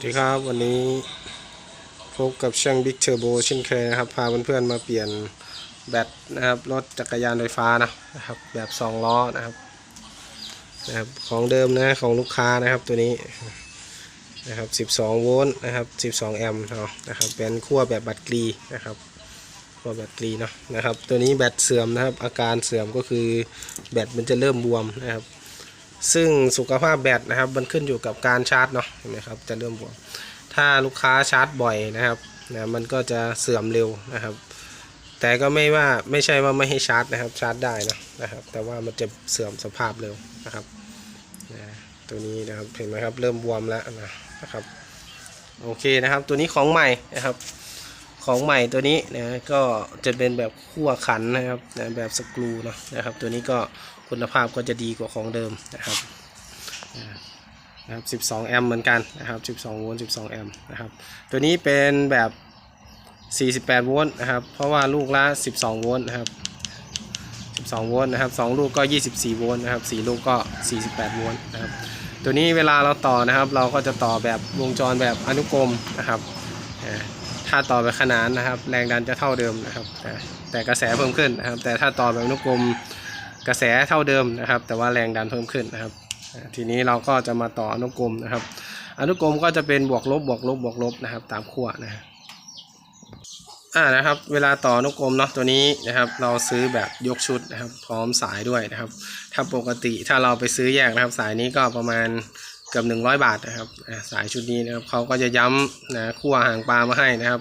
สวัสดีครับวันนี้พบกับช่างบิ๊กเทอร์โบเช่นเคยนะครับ พาเพื่อนๆมาเปลี่ยนแบตนะครับรถจักรยานไฟฟ้านะครับ แบบ 2 ล้อนะครับนะครับของเดิมนะของลูกค้านะครับตัวนี้นะครับ 12 โวลต์นะครับ 12 แอมป์เนาะนะครับเป็นขั้วแบบแบตกรีนะครับขั้วแบตกรีเนาะนะครับ ตัวนี้แบตเสื่อมนะครับ อาการเสื่อมก็คือแบตมันจะเริ่มบวมนะครับ ซึ่งสุขภาพแบตนะครับมันขึ้นอยู่กับการชาร์จเนาะเห็นไหมครับจะเริ่มบวมถ้าลูกค้าชาร์จบ่อยนะครับนะมันก็จะเสื่อมเร็วนะครับ แต่ก็ไม่ว่าไม่ใช่ว่าไม่ให้ชาร์จนะครับชาร์จได้นะนะครับ แต่ว่ามันจะเสื่อมสภาพเร็วนะครับนะตัวนี้นะครับเห็นไหมครับเริ่มบวมแล้วนะนะครับโอเคนะครับ ตัวนี้ของใหม่นะครับของใหม่ตัวนี้นะก็จะเป็นแบบขั้วขันนะครับนะแบบสกรูเนาะนะครับ ตัวนี้ก็ คุณภาพก็จะดีกว่าของเดิมนะครับนะครับ 12 แอมป์เหมือนกันนะครับ 12 โวลต์ 12 แอมป์นะครับ ตัวนี้เป็นแบบ 48 โวลต์นะครับ เพราะว่าลูกละ 12 โวลต์นะครับ 12 โวลต์นะครับ 2 ลูกก็ 24 โวลต์นะครับ 4 ลูกก็ 48 โวลต์นะครับ ตัวนี้เวลาเราต่อนะครับ เราก็จะต่อแบบวงจรแบบอนุกรมนะครับ ถ้าต่อแบบขนานนะครับ แรงดันจะเท่าเดิมนะครับ แต่กระแสเพิ่มขึ้นนะครับ แต่ถ้าต่อแบบอนุกรม กระแสเท่าเดิมนะครับ แต่ว่าแรงดันเพิ่มขึ้นนะครับ ทีนี้เราก็จะมาต่ออนุกรมนะครับ อนุกรมก็จะเป็นบวกลบบวกลบบวกลบนะครับ ตามขั้วนะฮะอ่านะครับ เวลาต่ออนุกรมเนาะตัวนี้นะครับ เราซื้อแบบยกชุดนะครับ พร้อมสายด้วยนะครับ ถ้าปกติถ้าเราไปซื้อแยกนะครับ สายนี้ก็ประมาณเกือบ100 บาทนะครับสายชุดนี้นะครับเขาก็จะย้ำนะขั้วหางปลามาให้นะครับ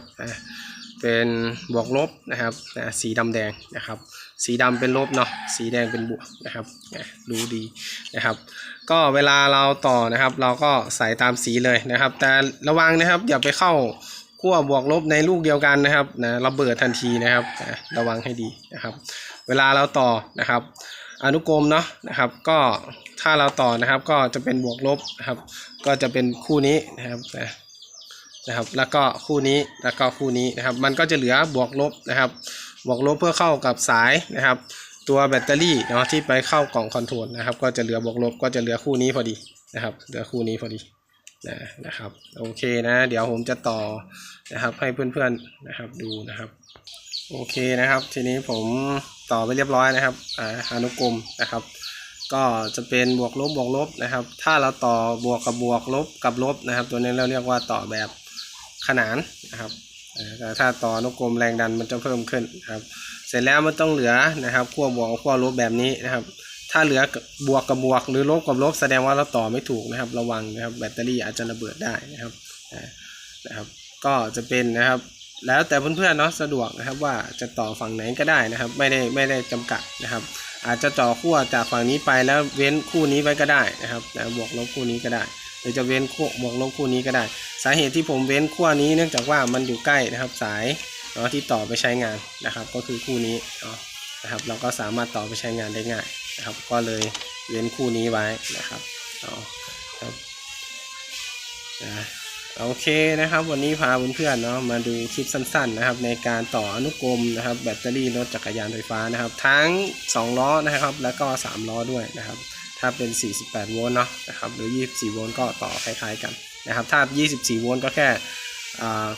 เป็นบวกลบนะครับนะสีดำแดงนะครับ สีดำเป็นลบเนาะสีแดงเป็นบวกนะครับอ่าดูดีนะครับ ก็เวลาเราต่อนะครับ เราก็ใส่ตามสีเลยนะครับ แต่ระวังนะครับอย่าไปเข้าขั้วบวกลบในลูกเดียวกันนะครับนะระเบิดทันทีนะครับอะระวังให้ดีนะครับ เวลาเราต่อนะครับ อนุกรมเนาะนะครับ ก็ถ้าเราต่อนะครับก็จะเป็นบวกลบนะครับ ก็จะเป็นคู่นี้นะครับนะ นะครับ แล้วก็คู่นี้แล้วก็คู่นี้นะครับ มันก็จะเหลือบวกลบนะครับ บวกลบเพื่อเข้ากับสายนะครับ ตัวแบตเตอรี่เนาะที่ไปเข้ากล่องคอนโทรลนะครับ ก็จะเหลือบวกลบก็จะเหลือคู่นี้พอดีนะครับ เหลือคู่นี้พอดีนะนะครับ โอเคนะ เดี๋ยวผมจะต่อนะครับให้เพื่อนๆนะครับดูนะครับ โอเคนะครับ ทีนี้ผมต่อไปเรียบร้อยนะครับอ่าอนุกรมนะครับก็จะเป็นบวกลบบวกลบนะครับ ถ้าเราต่อบวกกับบวกลบกับลบนะครับ ตัวนี้เราเรียกว่าต่อแบบ ขนานนะครับถ้าต่อนุกรมแรงดันมันจะเพิ่มขึ้นนะครับ เสร็จแล้วมันต้องเหลือนะครับขั้วบวกกับขั้วลบแบบนี้นะครับ ถ้าเหลือบวกกับบวก หรือลบกับลบแสดงว่าเราต่อไม่ถูกนะครับ ระวังนะครับแบตเตอรี่อาจจะระเบิดได้นะครับนะครับ ก็จะเป็นนะครับ แล้วแต่เพื่อนๆเนาะสะดวกนะครับว่าจะต่อฝั่งไหนก็ได้นะครับ ไม่ได้ไม่ได้จำกัดนะครับ อาจจะต่อขั้วจากฝั่งนี้ไปแล้วเว้นคู่นี้ไว้ก็ได้นะครับบวกลบคู่นี้ก็ได้ หรือจะเว้นขั้วบวกลบคู่นี้ก็ได้ สาเหตุที่ผมเว้นขั้วนี้เนื่องจากว่ามันอยู่ใกล้นะครับสายเนาะที่ต่อไปใช้งานนะครับ ก็คือคู่นี้เนาะนะครับเราก็สามารถต่อไปใช้งานได้ง่ายนะครับ ก็เลยเว้นคู่นี้ไว้นะครับเอาครับนะโอเคนะครับ วันนี้พาเพื่อนๆเนาะมาดูคลิปสั้นๆนะครับ ในการต่ออนุกรมนะครับ แบตเตอรี่รถจักรยานไฟฟ้านะครับ ทั้ง 2 ล้อนะครับ แล้วก็ 3 ล้อด้วยนะครับ ถ้าเป็น 48 โวลต์เนาะนะครับหรือ 24 โวลต์ก็ต่อคล้ายๆกันนะครับถ้า 24 โวลต์ก็แค่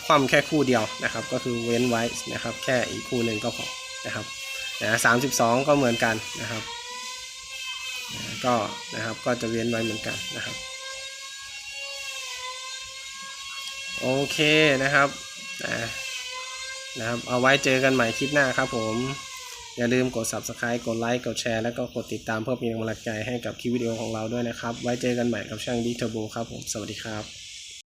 คว่ำแค่คู่เดียวนะครับ ก็คือเว้นไว้นะครับ แค่อีกคู่หนึ่งก็พอนะครับนะ32 ก็เหมือนกันนะครับนะก็นะครับก็จะเว้นไว้เหมือนกันนะครับโอเคนะครับนะนะครับ เอาไว้เจอกันใหม่คลิปหน้าครับผม อย่าลืมกด subscribe กดไลค์ กดแชร์ แล้วก็กดติดตามเพื่อเป็นกำลังใจให้กับคลิปวิดีโอของเราด้วยนะครับ ไว้เจอกันใหม่กับช่างดิเทอร์โบครับผม สวัสดีครับ